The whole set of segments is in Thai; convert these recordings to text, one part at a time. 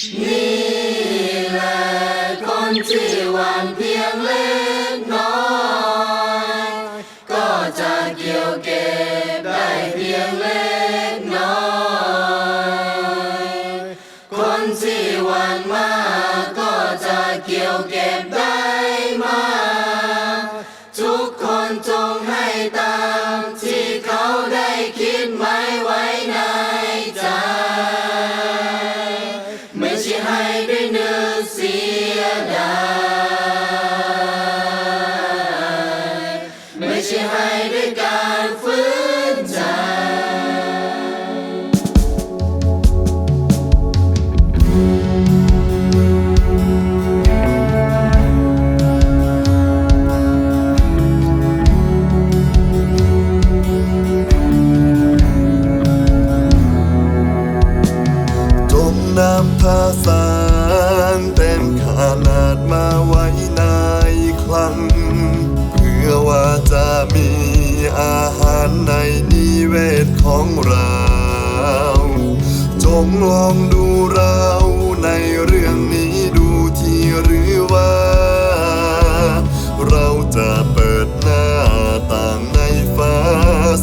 นี่แหละคนที่หวังเพียงเล็กน้อย ก็จะเกี่ยวเก็บได้เพียงเล็กน้อย คนที่หวังมากก็จะเกี่ยวเก็บได้มาก ทุกคนจงให้ ช่ให้ด้วยการฝืนใจจงนำพา อาหารในนิเวศของเรา จงลองดูเราในเรื่องนี้ดูทีหรือว่า เราจะเปิดหน้าต่างในฟ้า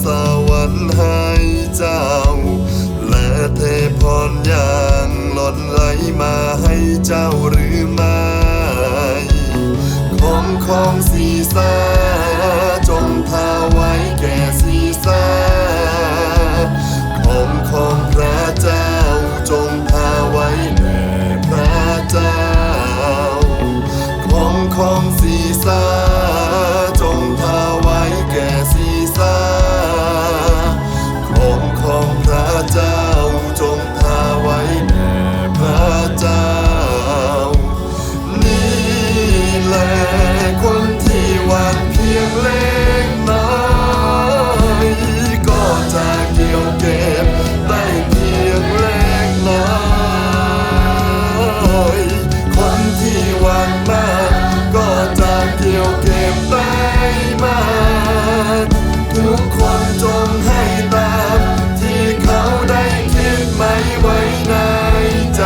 สวรรค์ให้เจ้า และเทพรอย่างหล่นไหลมาให้เจ้าหรือไม่ ของของศีรษะจงพาไว้แก่ศี ทุกคนจงให้ตามที่เขาได้คิดไม่ไว้ในใจ